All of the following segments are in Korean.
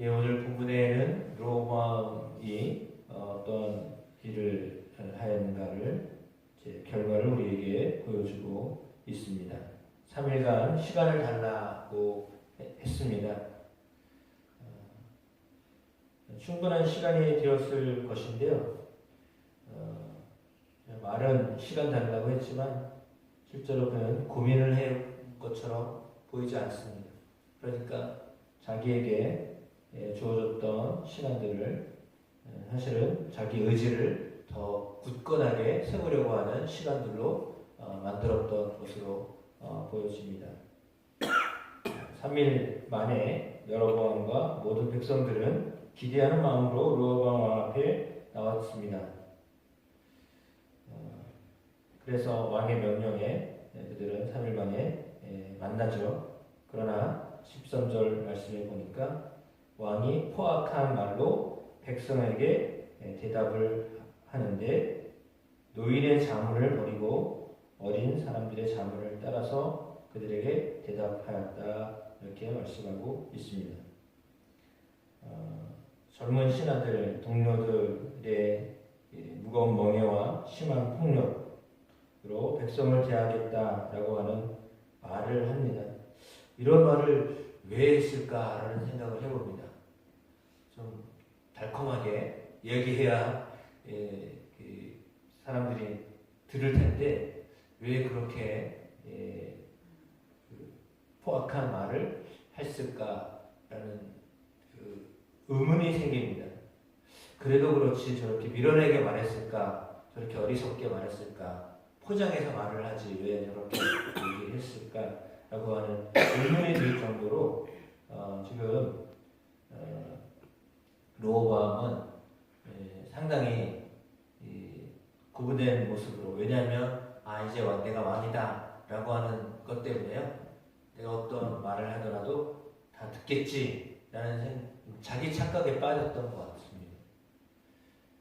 예, 오늘 본문에는 로마이 어떤 일을 하였는가를 결과를 우리에게 보여주고 있습니다. 3일간 시간을 달라고 했습니다. 어, 충분한 시간이 되었을 것인데요. 어, 말은 시간 달라고 했지만 실제로 그는 고민을 해 것처럼 보이지 않습니다. 그러니까 자기에게 예, 주어졌던 시간들을 예, 사실은 자기 의지를 더 굳건하게 세우려고 하는 시간들로 어, 만들었던 것으로 어, 보여집니다. 3일 만에 여로보암과 모든 백성들은 기대하는 마음으로 로보암 왕 앞에 나왔습니다. 어, 그래서 왕의 명령에 예, 그들은 3일 만에 예, 만나죠. 그러나 13절 말씀에 보니까 왕이 포악한 말로 백성에게 예, 대답을 하는데 노인의 자문을 버리고 어린 사람들의 자문을 따라서 그들에게 대답하였다 이렇게 말씀하고 있습니다. 어, 젊은 신하들 동료들의 무거운 멍해와 심한 폭력으로 백성을 대하겠다라고 하는 말을 합니다. 이런 말을 왜 했을까라는 생각을 해봅니다. 좀 달콤하게 얘기해야 예, 그 사람들이 들을 텐데 왜 그렇게 예, 그 포악한 말을 했을까라는 그 의문이 생깁니다. 그래도 그렇지 저렇게 밀어내게 말했을까 저렇게 어리석게 말했을까 포장해서 말을 하지 왜 저렇게 얘기했을까라고 하는 의문이 들 정도로 어, 지금 어, 로호밤은 예, 상당히 이, 구분된 모습으로 왜냐하면 아 이제 왕- 내가 왕이다 라고 하는 것 때문에요 내가 어떤 말을 하더라도 다 듣겠지 라는 생, 자기 착각에 빠졌던 것 같습니다.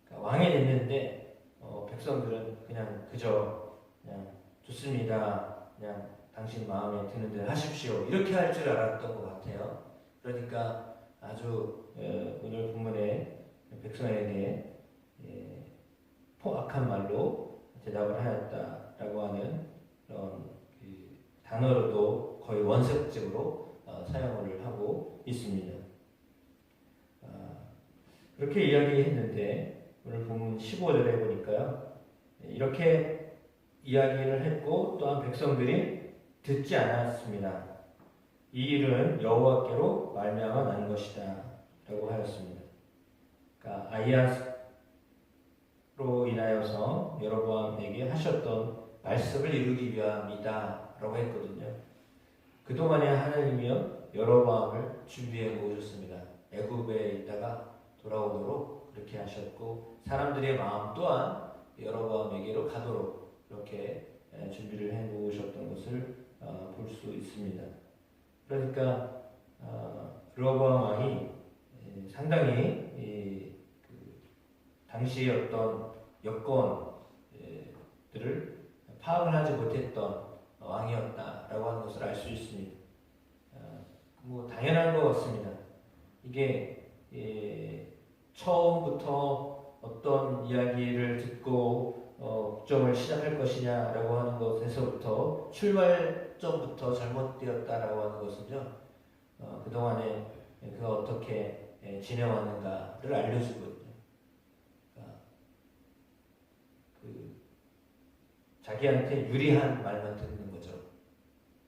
그러니까 왕이 됐는데 어, 백성들은 그냥 그저 그냥 좋습니다. 그냥 당신 마음에 드는 대로 하십시오. 이렇게 할 줄 알았던 것 같아요. 그러니까 아주 어, 오늘 본문에 백성에게 예, 포악한 말로 대답을 하였다라고 하는 그런 그 단어로도 거의 원색적으로 어, 사용을 하고 있습니다. 아, 그렇게 이야기했는데 오늘 본문 15절에 보니까요. 이렇게 이야기를 했고 또한 백성들이 듣지 않았습니다. 이 일은 여호와께로 말미암아 난 것이다 라고 하였습니다. 그러니까 아이야스로 인하여서 여로보암에게 하셨던 말씀을 이루기 위함이다 라고 했거든요. 그동안에 하나님이요 여로보암을 준비해 놓으셨습니다. 애굽에 있다가 돌아오도록 그렇게 하셨고 사람들의 마음 또한 여로보암에게로 가도록 이렇게 준비를 해 놓으셨던 것을 어, 볼수 있습니다. 그러니까 어, 로보암 왕이 상당히 그 당시의 어떤 여건들을 파악을 하지 못했던 왕이었다라고 하는 것을 알 수 있습니다. 어, 뭐 당연한 것 같습니다. 이게 예, 처음부터 어떤 이야기를 듣고 어, 국정을 시작할 것이냐라고 하는 것에서부터 출발점부터 잘못되었다라고 하는 것은요 어, 그 동안에 그가 어떻게 예, 지내왔는가를 알려주거든요. 그러니까 그 자기한테 유리한 말만 듣는 거죠.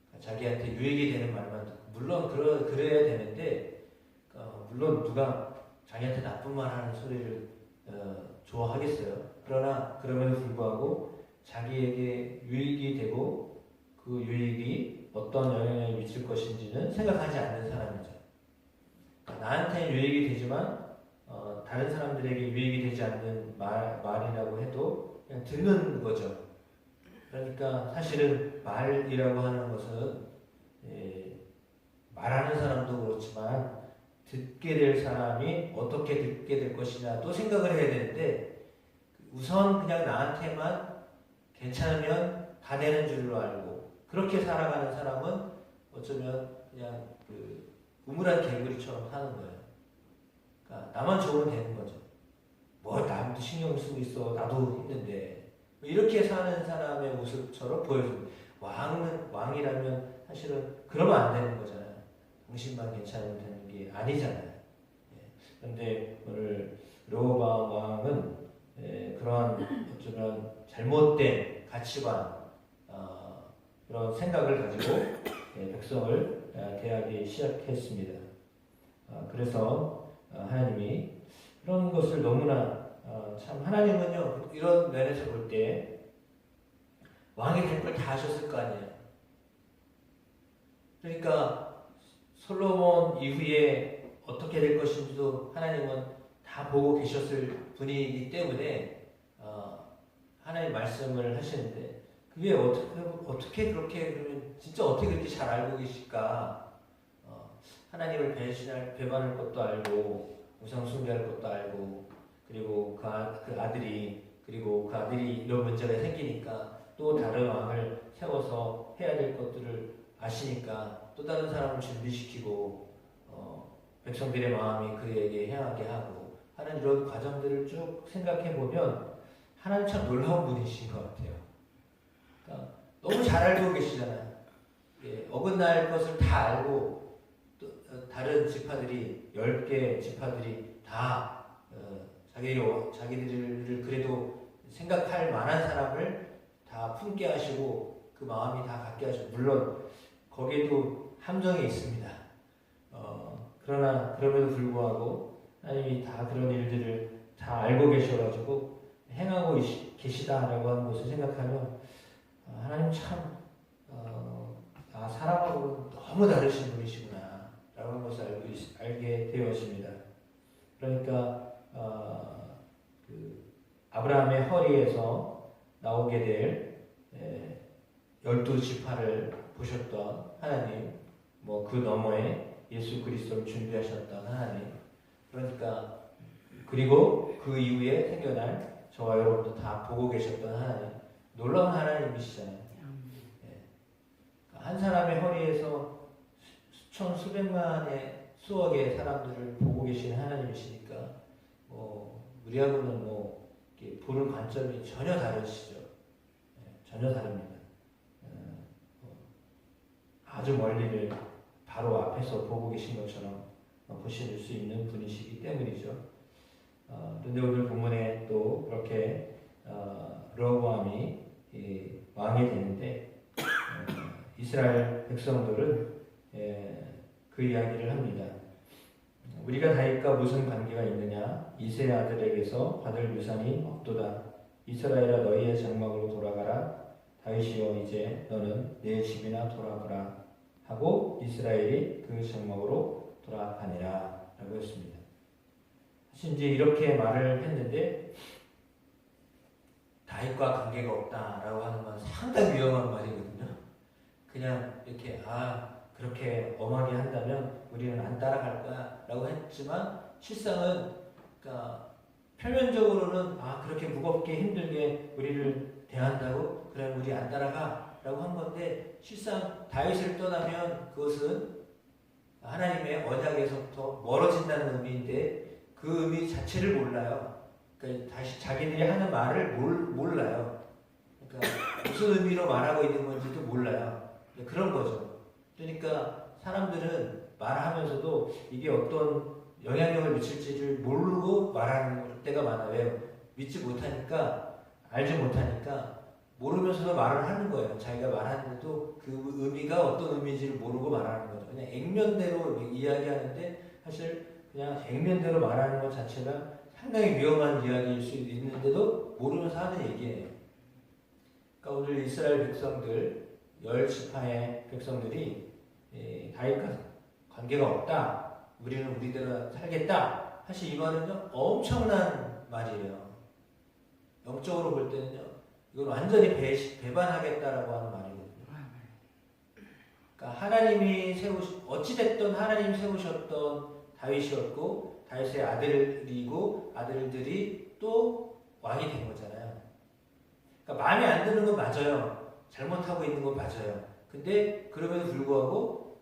그러니까 자기한테 유익이 되는 말만 듣고 물론 그러, 그래야 되는데 어, 물론 누가 자기한테 나쁜 말 하는 소리를 어, 좋아하겠어요. 그러나 그럼에도 불구하고 자기에게 유익이 되고 그 유익이 어떤 영향을 미칠 것인지는 생각하지 않는 사람이죠. 그러니까 나한테 유익이 되지만 어, 다른 사람들에게 유익이 되지 않는 말, 말이라고 해도 그냥 듣는 거죠. 그러니까 사실은 말이라고 하는 것은 예, 말하는 사람도 그렇지만 듣게 될 사람이 어떻게 듣게 될 것이냐도 생각을 해야 되는데 우선 그냥 나한테만 괜찮으면 다 되는 줄로 알고 그렇게 살아가는 사람은 어쩌면 그냥 그 우물한 개구리처럼 사는 거예요. 그러니까 나만 좋으면 되는 거죠. 뭐 남도 신경 쓰고 있어 나도 힘든데 뭐 이렇게 사는 사람의 모습처럼 보여줍니다. 왕은 왕이라면 사실은 그러면 안 되는 거잖아요. 당신만 괜찮으면 되는 게 아니잖아요. 예. 그런데 오늘 로바 왕은 예, 그러한 어쩌면 잘못된 가치관 어, 그런 생각을 가지고 예, 백성을 아, 대하기 시작했습니다. 아, 그래서 아, 하나님이 그런 것을 너무나 어, 참 하나님은요 이런 면에서 볼 때 왕이 될 걸 다 하셨을 거 아니에요. 그러니까 솔로몬 이후에 어떻게 될 것인지도 하나님은 다 보고 계셨을 분이기 때문에 어, 하나님 말씀을 하시는데 그게 어떻게 어떻게 그렇게 그러면 진짜 어떻게 그렇게 잘 알고 계실까? 어, 하나님을 배신할 배반할 것도 알고 우상 숭배할 것도 알고 그리고 그, 아, 그 아들이 그리고 그 아들이 이런 문제가 생기니까 또 다른 왕을 세워서 해야 될 것들을 아시니까 또 다른 사람을 준비시키고 어, 백성들의 마음이 그에게 향하게 하고 하는 이런 과정들을 쭉 생각해 보면 하나님 참 놀라운 분이신 것 같아요. 그러니까 너무 잘 알고 계시잖아요. 예, 어긋날 것을 다 알고 또 어, 다른 지파들이 열개 지파들이 다 어, 자기 자기들을 그래도 생각할 만한 사람을 다 품게 하시고 그 마음이 다 갖게 하시고 물론 거기에도 함정이 있습니다. 어, 그러나 그럼에도 불구하고 하나님이 다 그런 일들을 다 알고 계셔가지고 행하고 계시다라고 하는 것을 생각하면 어, 하나님 참 어, 아, 사람하고 너무 다르신 분이시구나 라고 하는 것을 알고 있, 알게 되어집니다. 그러니까 어, 그 아브라함의 허리에서 나오게 될 에, 열두 지파를 보셨던 하나님, 뭐 그 너머에 예수 그리스도를 준비하셨던 하나님. 그러니까 그리고 그 이후에 생겨날 저와 여러분도 다 보고 계셨던 하나님. 놀라운 하나님이시잖아요. 예. 한 사람의 허리에서 수천 수백만의 수억의 사람들을 보고 계신 하나님이시니까 뭐 우리하고는 뭐 보는 관점이 전혀 다르시죠. 예, 전혀 다릅니다. 아주 멀리를 바로 앞에서 보고 계신 것처럼 보실 수 있는 분이시기 때문이죠. 어, 그런데 오늘 본문에 또 그렇게 어, 로보암이 왕이 되는데 어, 이스라엘 백성들은 예, 그 이야기를 합니다. 우리가 다윗과 무슨 관계가 있느냐? 이세 아들에게서 받을 유산이 없도다. 이스라엘아 너희의 장막으로 돌아가라. 다윗이여 이제 너는 내 집이나 돌아가라. 하고 이스라엘이 그 장막으로 돌아가니라 라고 했습니다. 사실 이제 이렇게 말을 했는데 다윗과 관계가 없다라고 하는 건 상당히 위험한 말이거든요. 그냥 이렇게 아 그렇게 엄하게 한다면 우리는 안 따라갈 거야라고 했지만 실상은 그러니까 표면적으로는 아 그렇게 무겁게 힘들게 우리를 대한다고 그럼 우리 안 따라가라고 한 건데 실상 다윗을 떠나면 그것은 하나님의 언약에서부터 멀어진다는 의미인데 그 의미 자체를 몰라요. 그러니까 다시 자기들이 하는 말을 몰, 몰라요. 그러니까 무슨 의미로 말하고 있는 건지도 몰라요. 그런 거죠. 그러니까 사람들은 말하면서도 이게 어떤 영향력을 미칠지를 모르고 말하는 때가 많아요. 왜? 믿지 못하니까, 알지 못하니까, 모르면서도 말을 하는 거예요. 자기가 말하는데도 그 의미가 어떤 의미인지를 모르고 말하는 거죠. 그냥 액면대로 이야기하는데 사실 그냥 액면대로 말하는 것 자체가 상당히 위험한 이야기일 수 있는데도 모르면서 하는 얘기예요. 그러니까 오늘 이스라엘 백성들 열 지파의 백성들이 예, 다윗과 관계가 없다. 우리는 우리대로 살겠다. 사실 이 말은요 엄청난 말이에요. 영적으로 볼 때는요 이건 완전히 배, 배반하겠다라고 하는 말이거든요. 그러니까 하나님이 세우시 어찌 됐든 하나님 세우셨던 다윗이었고 다윗의 아들이고 아들들이 또 왕이 된 거잖아요. 그러니까 마음에 안 드는 건 맞아요. 잘못하고 있는 건 맞아요. 근데 그럼에도 불구하고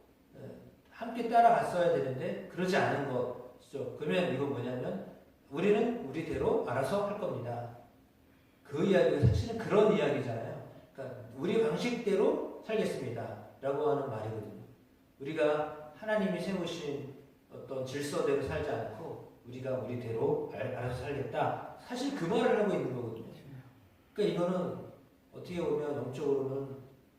함께 따라갔어야 되는데 그러지 않은 것 그죠? 그러면 이거 뭐냐면 우리는 우리대로 알아서 할 겁니다. 그 이야기가 사실은 그런 이야기잖아요. 그러니까 우리 방식대로 살겠습니다 라고 하는 말이거든요. 우리가 하나님이 세우신 어떤 질서대로 살지 않고 우리가 우리대로 알- 알아서 살겠다. 사실 그 말을 하고 있는 거거든요. 그러니까 이거는 어떻게 보면 영적으로는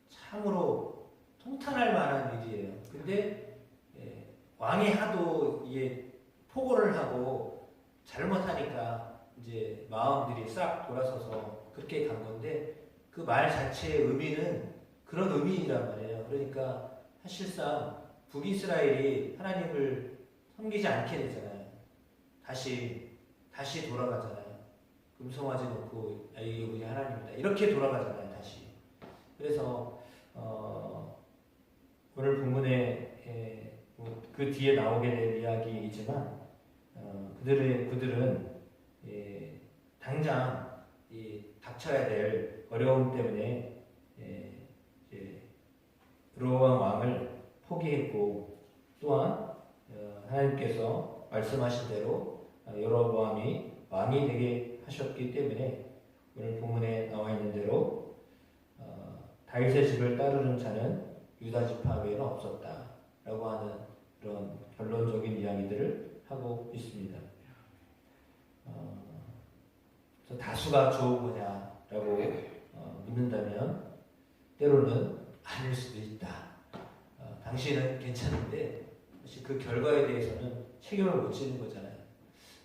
참으로 통탄할 만한 일이에요. 근데 예, 왕이 하도 이게 포고를 하고 잘못하니까 이제 마음들이 싹 돌아서서 그렇게 간 건데 그 말 자체의 의미는 그런 의미이란 말이에요. 그러니까 사실상 북이스라엘이 하나님을 섬기지 않게 되잖아요. 다시 다시 돌아가잖아요. 금송아지 놓고 아, 이게 하나님이다 이렇게 돌아가잖아요. 다시. 그래서 어, 오늘 본문에 에, 뭐그 뒤에 나오게 될 이야기이지만 어, 그들의 그들은 예, 당장 이 닥쳐야 될 어려움 때문에 예, 이제 로왕 왕을 포기했고 또한 어, 하나님께서 말씀하신 대로 어, 여로보암이 왕이 되게 하셨기 때문에 오늘 본문에 나와 있는 대로 어, 다윗의 집을 따르는 자는 유다 지파 외에는 없었다라고 하는 그런 결론적인 이야기들을 하고 있습니다. 어, 다수가 좋은 거냐라고 어, 묻는다면 때로는 아닐 수도 있다. 어, 당신은 괜찮은데 사실 그 결과에 대해서는 책임을 못 지는 거잖아요.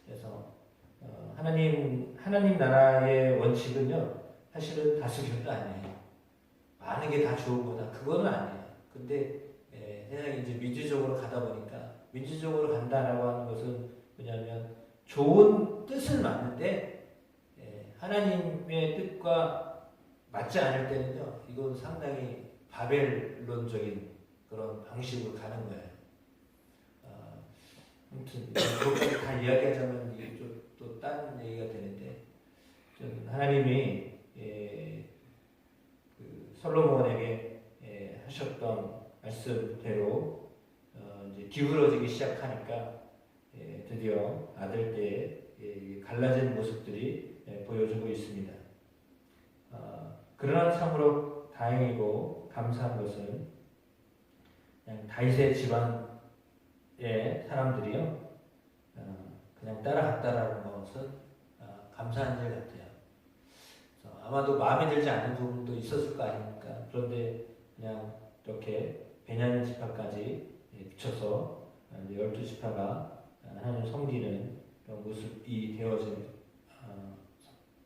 그래서 어, 하나님 하나님 나라의 원칙은요 사실은 다수결도 아니에요. 많은 게 다 좋은 거다 그거는 아니에요. 근데 예, 세상이 이제 민주적으로 가다 보니까 민주적으로 간다라고 하는 것은 뭐냐면 좋은 뜻은 맞는데 예, 하나님의 뜻과 맞지 않을 때는요 이건 상당히 바벨론적인 그런 방식으로 가는 거예요. 아, 아무튼 그것까지 다 이야기하자면 이게 또딴 얘기가 되는데 좀 하나님이 예, 그 솔로몬에게 예, 하셨던 말씀대로 어, 이제 기울어지기 시작하니까 예, 드디어 아들 때에 예, 갈라진 모습들이 예, 보여주고 있습니다. 어, 그러나 참으로 다행이고 감사한 것은 다윗의 집안 의 사람들이요 어, 그냥 따라갔다라는 것은 어, 감사한 일 같아요. 아마도 마음에 들지 않는 부분도 있었을 거 아닙니까? 그런데 그냥 이렇게 베냐민 지파까지 예, 붙여서 이제 열두 지파가 하나님 섬기는 모습이 되어진 어,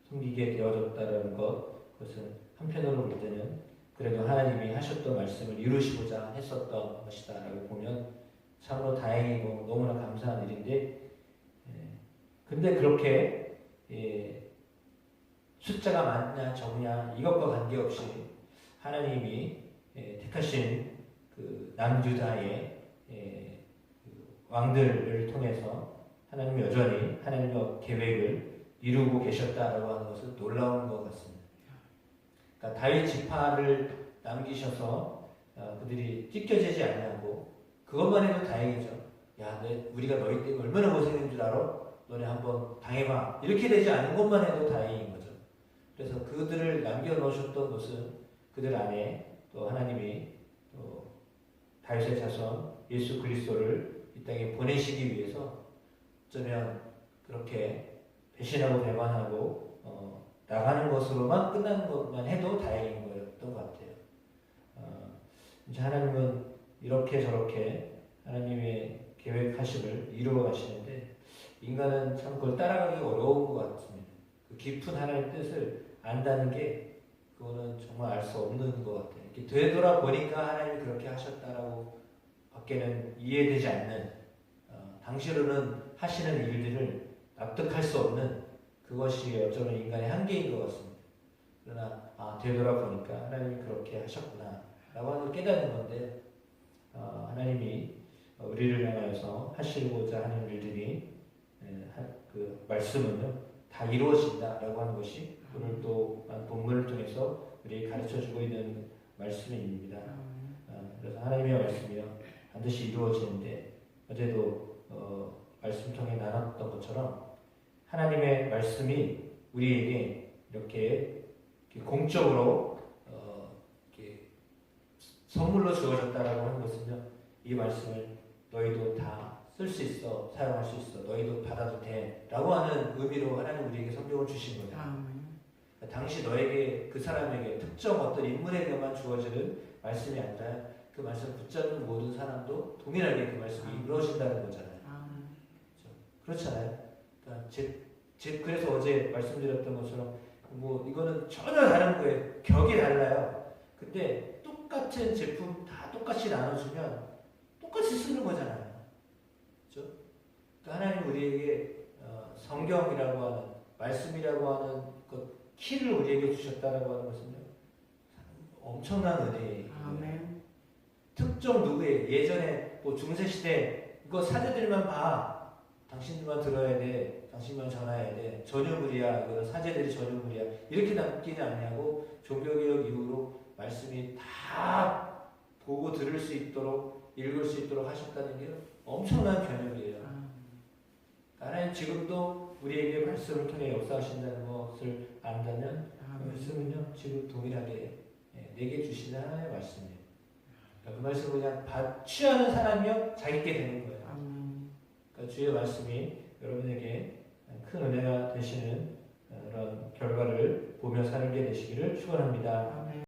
섬기게 되어졌다는 것 그것은 한편으로 볼 때는 그래도 하나님이 하셨던 말씀을 이루시고자 했었던 것이다라고 보면 참으로 다행이고 너무나 감사한 일인데 예, 근데 그렇게 예, 숫자가 많냐 적냐 이것과 관계없이 하나님이 예, 택하신 그 남유다의 예, 그 왕들을 통해서 하나님 여전히 하나님의 계획을 이루고 계셨다라고 하는 것은 놀라운 것 같습니다. 그러니까 다윗 지파를 남기셔서 어, 그들이 찢겨지지 않냐고 그것만 해도 다행이죠. 야, 내, 우리가 너희 때문에 얼마나 고생인 줄 알아? 너네 한번 당해봐. 이렇게 되지 않은 것만 해도 다행인 거죠. 그래서 그들을 남겨놓으셨던 것은 그들 안에 또 하나님이 또 다윗의 자손 예수 그리스도를 이 땅에 보내시기 위해서 어쩌면 그렇게 배신하고 배반하고 어, 나가는 것으로만 끝나는 것만 해도 다행인 거였던 것 같아요. 어, 이제 하나님은 이렇게 저렇게 하나님의 계획하심을 이루어 가시는데 인간은 참 그걸 따라가기 어려운 것 같습니다. 그 깊은 하나님의 뜻을 안다는 게 그거는 정말 알 수 없는 것 같아요. 이렇게 되돌아 보니까 하나님이 그렇게 하셨다라고 밖에는 이해되지 않는 어, 당시로는 하시는 일들을 납득할 수 없는 그것이 어쩌면 인간의 한계인 것 같습니다. 그러나 아, 되돌아 보니까 하나님이 그렇게 하셨구나 라고 하는 걸 깨닫는 건데 어, 하나님이 우리를 향하여서 하시고자 하는 일들이 에, 하- 그 말씀은요 다 이루어진다라고 하는 것이 오늘 또 본문을 통해서 우리에게 가르쳐 주고 있는 말씀입니다. 어, 그래서 하나님의 말씀이요 반드시 이루어지는데 어제도 어, 말씀 통해 나눴던 것처럼 하나님의 말씀이 우리에게 이렇게, 공적으로 어, 선물로 주어졌다라고 하는 것은요, 이 말씀을 너희도 다 쓸 수 있어, 사용할 수 있어, 너희도 받아도 돼, 라고 하는 의미로 하나님 우리에게 성경을 주신 거예요. 아멘. 당시 너에게 그 사람에게 특정 어떤 인물에게만 주어지는 말씀이 아니라 그 말씀 붙잡는 모든 사람도 동일하게 그 말씀이 이루어진다는 거잖아요. 아멘. 그렇잖아요. 그러니까 제, 제 그래서 어제 말씀드렸던 것처럼 뭐 이거는 전혀 다른 거예요. 격이 달라요. 근데 똑같은 제품 다 똑같이 나눠주면 똑같이 쓰는 거잖아요. 그렇죠? 그러니까 하나님 우리에게 어, 성경이라고 하는 말씀이라고 하는 것 키를 우리에게 주셨다라고 하는 것은요 엄청난 은혜예요. 아멘. 특정 누구의 예전에 뭐 중세 시대 이거 사제들만 봐. 당신들만 들어야 돼. 당신만 전화해야 돼. 전유물이야. 이거 사제들이 전유물이야. 이렇게 남기지 않냐고 종교개혁 이후로 말씀이 다 보고 들을 수 있도록 읽을 수 있도록 하셨다는 게 엄청난 변혁이에요. 하나님 지금도 우리에게 말씀을 통해 역사하신다는 것을 안다면 그 아멘. 말씀은요 지금 동일하게 예, 내게 주시는 하나님의 말씀이에요. 그러니까 그 말씀을 그냥 받, 취하는 사람이요 자기께 되는 거예요. 아멘. 그러니까 주의 말씀이 여러분에게 큰 은혜가 되시는 그런 결과를 보며 사는 게 되시기를 축원합니다. 아멘.